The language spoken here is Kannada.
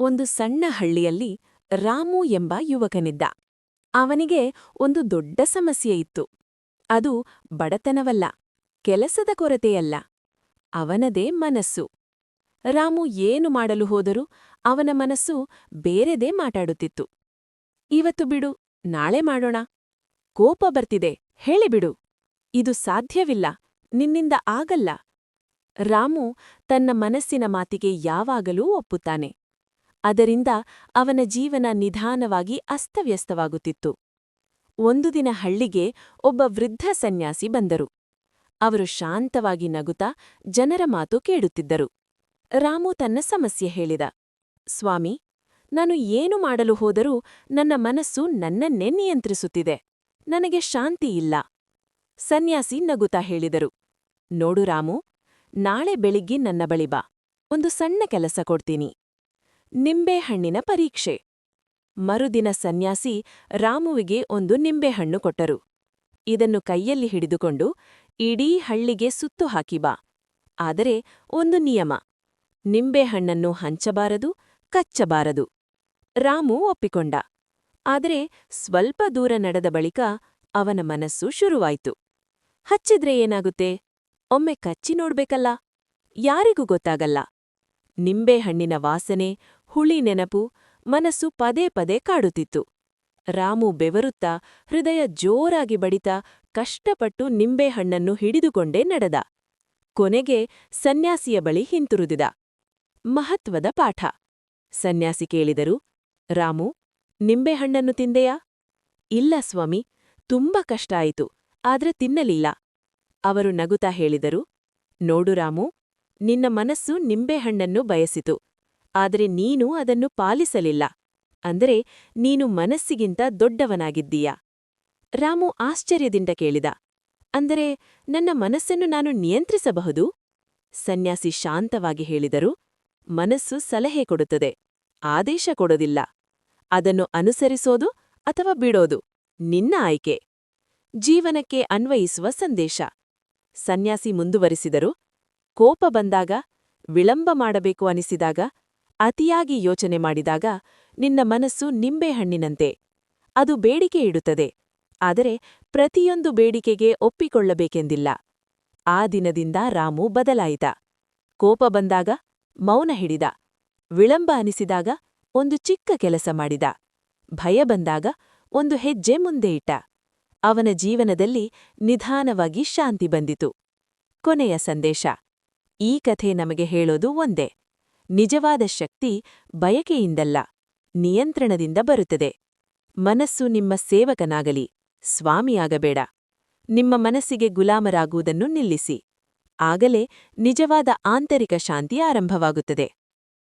ಒಂದು ಸಣ್ಣ ಹಳ್ಳಿಯಲ್ಲಿ ರಾಮು ಎಂಬ ಯುವಕನಿದ್ದ. ಅವನಿಗೆ ಒಂದು ದೊಡ್ಡ ಸಮಸ್ಯೆ ಇತ್ತು. ಅದು ಬಡತನವಲ್ಲ, ಕೆಲಸದ ಕೊರತೆಯಲ್ಲ. ಅವನದೇ ಮನಸ್ಸು. ರಾಮು ಏನು ಮಾಡಲು ಹೋದರೂ ಅವನ ಮನಸ್ಸು ಬೇರೆದೇ ಮಾತಾಡುತ್ತಿತ್ತು. ಇವತ್ತು ಬಿಡು, ನಾಳೆ ಮಾಡೋಣ. ಕೋಪ ಬರ್ತಿದೆ, ಹೇಳಿಬಿಡು. ಇದು ಸಾಧ್ಯವಿಲ್ಲ, ನಿನ್ನಿಂದ ಆಗಲ್ಲ. ರಾಮು ತನ್ನ ಮನಸ್ಸಿನ ಮಾತಿಗೆ ಯಾವಾಗಲೂ ಒಪ್ಪುತ್ತಾನೆ. ಅದರಿಂದ ಅವನ ಜೀವನ ನಿಧಾನವಾಗಿ ಅಸ್ತವ್ಯಸ್ತವಾಗುತ್ತಿತ್ತು. ಒಂದು ದಿನ ಹಳ್ಳಿಗೆ ಒಬ್ಬ ವೃದ್ಧ ಸನ್ಯಾಸಿ ಬಂದರು. ಅವರು ಶಾಂತವಾಗಿ ನಗುತ್ತಾ ಜನರ ಮಾತು ಕೇಳುತ್ತಿದ್ದರು. ರಾಮು ತನ್ನ ಸಮಸ್ಯೆ ಹೇಳಿದ, ಸ್ವಾಮಿ, ನಾನು ಏನು ಮಾಡಲು ಹೋದರೂ ನನ್ನ ಮನಸ್ಸು ನನ್ನನ್ನೇ ನಿಯಂತ್ರಿಸುತ್ತಿದೆ. ನನಗೆ ಶಾಂತಿ ಇಲ್ಲ. ಸನ್ಯಾಸಿ ನಗುತ್ತಾ ಹೇಳಿದರು, ನೋಡು ರಾಮು, ನಾಳೆ ಬೆಳಿಗ್ಗೆ ನನ್ನ ಬಳಿ ಬಾ. ಒಂದು ಸಣ್ಣ ಕೆಲಸ ಕೊಡ್ತೀನಿ. ನಿಂಬೆಹಣ್ಣಿನ ಪರೀಕ್ಷೆ. ಮರುದಿನ ಸನ್ಯಾಸಿ ರಾಮುವಿಗೆ ಒಂದು ನಿಂಬೆಹಣ್ಣು ಕೊಟ್ಟರು. ಇದನ್ನು ಕೈಯಲ್ಲಿ ಹಿಡಿದುಕೊಂಡು, ಇಡೀ ಹಳ್ಳಿಗೆ ಸುತ್ತು ಹಾಕಿ ಬಾ. ಆದರೆ ಒಂದು ನಿಯಮ. ನಿಂಬೆಹಣ್ಣನ್ನು ಹಂಚಬಾರದು, ಕಚ್ಚಬಾರದು. ರಾಮು ಒಪ್ಪಿಕೊಂಡ. ಆದರೆ ಸ್ವಲ್ಪ ದೂರ ನಡೆದ ಬಳಿಕ ಅವನ ಮನಸ್ಸು ಶುರುವಾಯಿತು. ಹಚ್ಚಿದ್ರೆ ಏನಾಗುತ್ತೆ? ಒಮ್ಮೆ ಕಚ್ಚಿ ನೋಡ್ಬೇಕಲ್ಲ. ಯಾರಿಗೂ ಗೊತ್ತಾಗಲ್ಲ. ನಿಂಬೆಹಣ್ಣಿನ ವಾಸನೆ ಹುಳಿ ನೆನಪು ಮನಸ್ಸು ಪದೇ ಪದೇ ಕಾಡುತ್ತಿತ್ತು. ರಾಮು ಬೆವರುತ್ತಾ ಹೃದಯ ಜೋರಾಗಿ ಬಡಿತ ಕಷ್ಟಪಟ್ಟು ನಿಂಬೆಹಣ್ಣನ್ನು ಹಿಡಿದುಕೊಂಡೇ ನಡೆದ. ಕೊನೆಗೆ ಸನ್ಯಾಸಿಯ ಬಳಿ ಹಿಂತಿರುದಿದ ಮಹತ್ವದ ಪಾಠ. ಸನ್ಯಾಸಿ ಕೇಳಿದರು, ರಾಮು ನಿಂಬೆಹಣ್ಣನ್ನು ತಿಂದೆಯಾ? ಇಲ್ಲ ಸ್ವಾಮಿ, ತುಂಬ ಕಷ್ಟ ಆಯಿತು, ಆದ್ರೆ ತಿನ್ನಲಿಲ್ಲ. ಅವರು ನಗುತ್ತಾ ಹೇಳಿದರು, ನೋಡು ರಾಮು, ನಿನ್ನ ಮನಸ್ಸು ನಿಂಬೆಹಣ್ಣನ್ನು ಬಯಸಿತು. ಆದರೆ ನೀನು ಅದನ್ನು ಪಾಲಿಸಲಿಲ್ಲ. ಅಂದರೆ ನೀನು ಮನಸ್ಸಿಗಿಂತ ದೊಡ್ಡವನಾಗಿದ್ದೀಯ? ರಾಮು ಆಶ್ಚರ್ಯದಿಂದ ಕೇಳಿದ. ಅಂದರೆ ನನ್ನ ಮನಸ್ಸನ್ನು ನಾನು ನಿಯಂತ್ರಿಸಬಹುದು? ಸನ್ಯಾಸಿ ಶಾಂತವಾಗಿ ಹೇಳಿದರು. ಮನಸ್ಸು ಸಲಹೆ ಕೊಡುತ್ತದೆ. ಆದೇಶ ಕೊಡೋದಿಲ್ಲ. ಅದನ್ನು ಅನುಸರಿಸೋದು ಅಥವಾ ಬಿಡೋದು? ನಿನ್ನ ಆಯ್ಕೆ. ಜೀವನಕ್ಕೆ ಅನ್ವಯಿಸುವ ಸಂದೇಶ. ಸನ್ಯಾಸಿ ಮುಂದುವರಿಸಿದರು. ಕೋಪ ಬಂದಾಗ, ವಿಳಂಬ ಮಾಡಬೇಕು ಅನಿಸಿದಾಗ ಅತಿಯಾಗಿ ಯೋಚನೆ ಮಾಡಿದಾಗ ನಿನ್ನ ಮನಸ್ಸು ನಿಂಬೆಹಣ್ಣಿನಂತೆ ಅದು ಬೇಡಿಕೆ ಇಡುತ್ತದೆ. ಆದರೆ ಪ್ರತಿಯೊಂದು ಬೇಡಿಕೆಗೆ ಒಪ್ಪಿಕೊಳ್ಳಬೇಕೆಂದಿಲ್ಲ. ಆ ದಿನದಿಂದ ರಾಮು ಬದಲಾಯಿತ. ಕೋಪ ಬಂದಾಗ ಮೌನ ಹಿಡಿದ. ವಿಳಂಬ ಅನಿಸಿದಾಗ ಒಂದು ಚಿಕ್ಕ ಕೆಲಸ ಮಾಡಿದ. ಭಯ ಬಂದಾಗ ಒಂದು ಹೆಜ್ಜೆ ಮುಂದೆ ಇಟ್ಟ. ಅವನ ಜೀವನದಲ್ಲಿ ನಿಧಾನವಾಗಿ ಶಾಂತಿ ಬಂದಿತು. ಕೊನೆಯ ಸಂದೇಶ. ಈ ಕಥೆ ನಮಗೆ ಹೇಳೋದು ಒಂದೇ. ನಿಜವಾದ ಶಕ್ತಿ ಬಯಕೆಯಿಂದಲ್ಲ, ನಿಯಂತ್ರಣದಿಂದ ಬರುತ್ತದೆ. ಮನಸ್ಸು ನಿಮ್ಮ ಸೇವಕನಾಗಲಿ, ಸ್ವಾಮಿಯಾಗಬೇಡ. ನಿಮ್ಮ ಮನಸ್ಸಿಗೆ ಗುಲಾಮರಾಗುವುದನ್ನು ನಿಲ್ಲಿಸಿ. ಆಗಲೇ ನಿಜವಾದ ಆಂತರಿಕ ಶಾಂತಿ ಆರಂಭವಾಗುತ್ತದೆ.